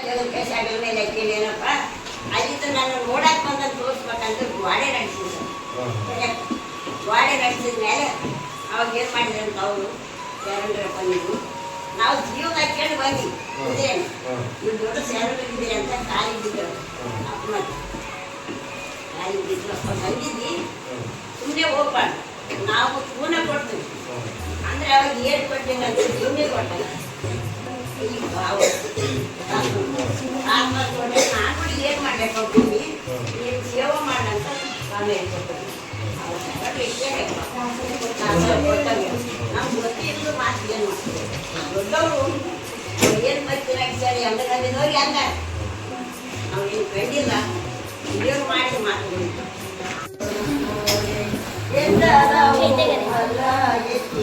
ಆಗಲ ಮೇಲೆ ಅಲ್ಲಿದ್ದು ನಾನು ನೋಡಕ್ ಬಂದ ತೋರಿಸ್ಬೇಕಂದ್ರೆ ಗೋಡೆ ನಡೆಸಿದ್ರು. ಗೋಡೆ ನಡೆಸಿದ ಮೇಲೆ ಅವಾಗ ಏನು ಮಾಡಿದ್ರು ಅಂತ ಅವರು ಬಂದಿದ್ದು ನಾವು ಜೀವದಾಗ ಕೇಳಿ ಬಂದಿ ಇದೇನು ನೀವು ದೊಡ್ಡ ಇದೆ ಅಂತ ಕಾಲಿಗೆ ಬಿದ್ದರು ಅಪ್ಪ ಮತ್ತೆ. ಕಾಲಿಗೆ ಬಿದ್ದರು ಅಪ್ಪ ಬಂದಿದ್ದಿ ಸುಮ್ಮನೆ ಹೋಗ್ಬಾರ್ದು. ನಾವು ಪೂನ ಕೊಡ್ತೀವಿ. ಅಂದ್ರೆ ಅವಾಗ ಏನು ಕೊಟ್ಟಿಲ್ಲ ಅಂತ ಭೂಮಿ ಕೊಟ್ಟಲ್ಲ ಈಗ ನೀನು ಸೇವೆ ಮಾಡಂತ ಸ್ವಾಮಿ ಹೇಳ್ಕೊಡ್ತೀನಿ ನಮ್ಗೆ ಗೊತ್ತಿದ್ದು ಮಾತು ಏನು ದೊಡ್ಡವರು ಏನು ಬರ್ತೀರ ಸರಿ ಎಲ್ಲ ಕಲಿದವ್ರು ಹಂಗ ನಾವು ಏನು ಕಂಡಿಲ್ಲ ಹಿರಿಯರು ಮಾಡಿ ಆಯತ್ತು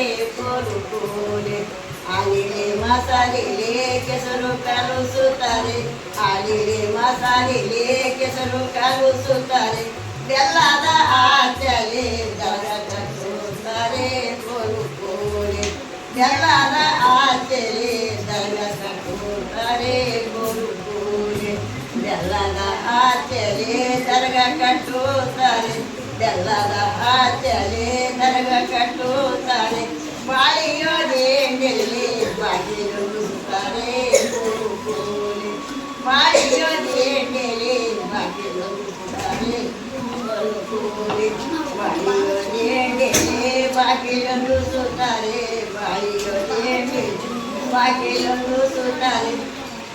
ಕಲಿಸುತ್ತಾರೆ ಕುರು ಕೋಲೆ ಆಲಿಲೆ ಮಸಾಲೆಲೆ ಕೆಸರು ಕಲಿಸುತ್ತಾರೆ ಆಲಿಲೆ ಮಸಾಲೆಲೆ ಕೆಸರು ಕಲಿಸುತ್ತಾರೆ ಬೆಲ್ಲದ ಆಚಲೆ ದರ ಕಟ್ಟುತ್ತಾರೆ ಕೋಲು ಕೋಲೆ ಬೆಲ್ಲದ ಆಚಲೆ ದರ ಕಟ್ಟುತ್ತಾರೆ ಕೋಲು ಕೋಲೆ ಬೆಲ್ಲದ ಆಚಲೆ ದರ್ಗ ಕಟ್ಟುತ್ತಾರೆ ಬೆಲ್ಲದ ಆಚಲೆ ದರ್ಗ ಕಟ್ಟುತ್ತಾರೆ బాకీలను చూడాలి బాయిలోనే బాకీలను చూడాలి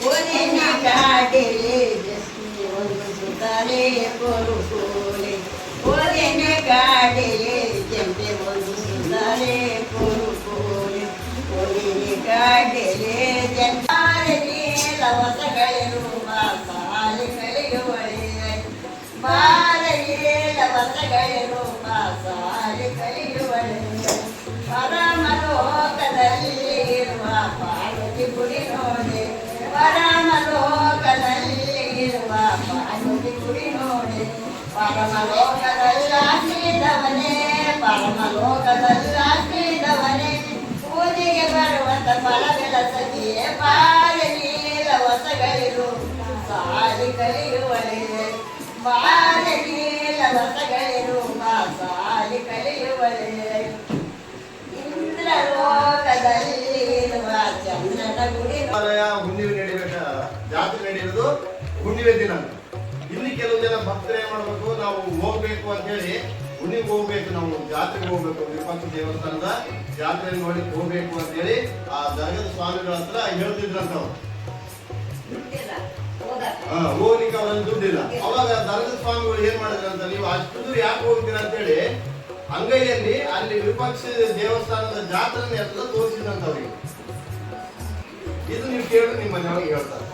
పోనీ కాడేలే చూడాలి కొనుక్కోలే పోనీ కాడేలే ಬಾಲಗೇಲ ವಸಗಳಿರು ಮಾಸಾಲೆ ಕಳೆಯುವಳೆ ಪರಮಲೋಕದಲ್ಲಿರುವ ಪಾರ್ವತಿ ಗುಡಿ ನೋಡಿ. ಪರಮಲೋಕದಲ್ಲಿರುವ ಪಾರ್ವತಿ ಗುಡಿ ನೋಡಿ. ಪರಮಲೋಕದಲ್ಲಾಸಿದವನೇ ಪರಮಲೋಕದಲ್ಲಾಸಿದವನೇ ಪೂಜೆಗೆ ಬರುವಂತ ಫಲಗಳ ಸಖಿಯೇ ಪಾಲನೀಲ ಸಾರಿ ಸಾಲಿ ಕಲಿಯುವಳೆ ಬಾಲನೀಲ ವಸಗಳಿರು ಹುಣ್ಣಿಮೆ ನಡಿಬೇಕ. ಜಾತ್ರೆ ನಡೆಯೋದು ಹುಣ್ಣಿಮೆ ದಿನ. ಇಲ್ಲಿ ಕೆಲವು ಜನ ಭಕ್ತರು ಏನ್ ಮಾಡ್ಬೇಕು, ನಾವು ಹೋಗ್ಬೇಕು ಅಂತ ಹೇಳಿ ಹುಣ್ಣಿಗೆ ಹೋಗ್ಬೇಕು ನಾವು. ಜಾತ್ರೆಗೆ ಹೋಗ್ಬೇಕು ವಿಪಕ್ಷ ದೇವಸ್ಥಾನದ ಜಾತ್ರೆ ನೋಡಿ ಹೋಗ್ಬೇಕು ಅಂತ ಹೇಳಿ ಆ ದರ್ಗದ ಸ್ವಾಮಿಗಳ ಹತ್ರ ಹೇಳ್ತಿದ್ರಂತ ಹೋಗ್ಲಿಕ್ಕೆ ಅವ್ರಲ್ಲಿ ದುಡ್ಡಿಲ್ಲ. ಅವಾಗ ದರ್ಗದ ಸ್ವಾಮಿಗಳು ಏನ್ ಮಾಡಿದ್ರಂತ, ನೀವು ಅಷ್ಟು ದೂರ ಯಾಕೆ ಹೋಗ್ತೀರಾ ಅಂತ ಹೇಳಿ ಅಂಗೈಯಲ್ಲಿ ಅಲ್ಲಿ ವಿಪಕ್ಷ ದೇವಸ್ಥಾನದ ಜಾತ್ರೆ ಎಲ್ಲ ತೋರಿಸಿದಂತ ಅವ್ರಿಗೆ. ಇದು ನೀವು ಕೇಳಿದ್ರೆ ನಿಮ್ಮ ಮನೆಯೊಳಗೆ ಹೇಳ್ತಾರೆ.